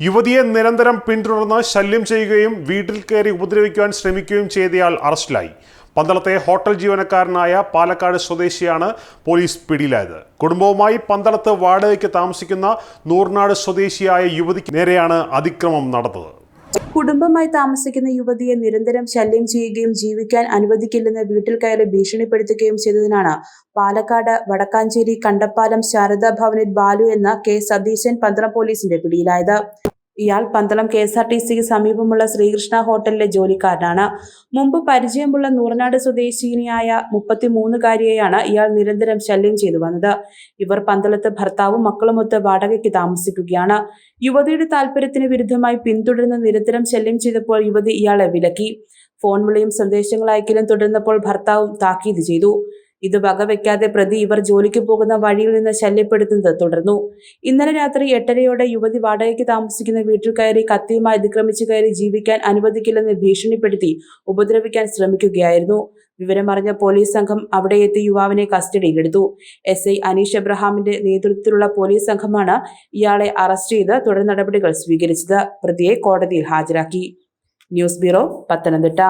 യുവതിയെ നിരന്തരം പിന്തുടർന്ന് ശല്യം ചെയ്യുകയും വീട്ടിൽ കയറി ഉപദ്രവിക്കുവാൻ ശ്രമിക്കുകയും ചെയ്തയാൾ അറസ്റ്റിലായി. പന്തളത്തെ ഹോട്ടൽ ജീവനക്കാരനായ പാലക്കാട് സ്വദേശിയാണ് പോലീസ് പിടിയിലായത്. കുടുംബവുമായി പന്തളത്ത് വാടകയ്ക്ക് താമസിക്കുന്ന നൂർനാട് സ്വദേശിയായ യുവതിക്ക് നേരെയാണ് അതിക്രമം നടന്നത്. കുടുംബമായി താമസിക്കുന്ന യുവതിയെ നിരന്തരം ശല്യം ചെയ്യുകയും ജീവിക്കാൻ അനുവദിക്കില്ലെന്ന് വീട്ടിൽ കയറി ഭീഷണിപ്പെടുത്തുകയും ചെയ്തതിനാണ് പാലക്കാട് വടക്കാഞ്ചേരി കണ്ടപ്പാലം ശാരദാ ഭവനിൽ ബാലു എന്ന കെ സതീശൻ പന്തളം പോലീസിന്റെ പിടിയിലായത്. ഇയാൾ Pandalam K S R T സിക്ക് സമീപമുള്ള ശ്രീകൃഷ്ണ ഹോട്ടലിലെ ജോലിക്കാരനാണ്. മുമ്പ് പരിചയമുള്ള നൂറനാട് സ്വദേശിനിയായ മുപ്പത്തിമൂന്നുകാരിയെയാണ് ഇയാൾ നിരന്തരം ശല്യം ചെയ്തു വന്നത്. ഇവർ പന്തളത്ത് ഭർത്താവും മക്കളുമൊത്ത് വാടകയ്ക്ക് താമസിക്കുകയാണ്. യുവതിയുടെ താല്പര്യത്തിന് വിരുദ്ധമായി പിന്തുടർന്ന് നിരന്തരം ശല്യം ചെയ്തപ്പോൾ യുവതി ഇയാളെ വിലക്കി. ഫോൺ വിളിയും സന്ദേശങ്ങൾ അയക്കലും തുടർന്നപ്പോൾ ഭർത്താവും താക്കീത് ചെയ്തു. ഇത് വകവെക്കാതെ പ്രതി ഇവർ ജോലിക്ക് പോകുന്ന വഴിയിൽ നിന്ന് ശല്യപ്പെടുത്തുന്നത് തുടർന്നു. ഇന്നലെ രാത്രി എട്ടരയോടെ യുവതി വാടകയ്ക്ക് താമസിക്കുന്ന വീട്ടിൽ കയറി കത്തിയുമായി അതിക്രമിച്ചു കയറി ജീവിക്കാൻ അനുവദിക്കില്ലെന്ന് ഭീഷണിപ്പെടുത്തി ഉപദ്രവിക്കാൻ ശ്രമിക്കുകയായിരുന്നു. വിവരമറിഞ്ഞ പോലീസ് സംഘം അവിടെ എത്തി യുവാവിനെ കസ്റ്റഡിയിലെടുത്തു. എസ് ഐ അനീഷ് എബ്രഹാമിന്റെ നേതൃത്വത്തിലുള്ള പോലീസ് സംഘമാണ് ഇയാളെ അറസ്റ്റ് ചെയ്ത് തുടർ നടപടികൾ സ്വീകരിച്ചത്. പ്രതിയെ കോടതിയിൽ ഹാജരാക്കി. News bureau Pathanamthitta.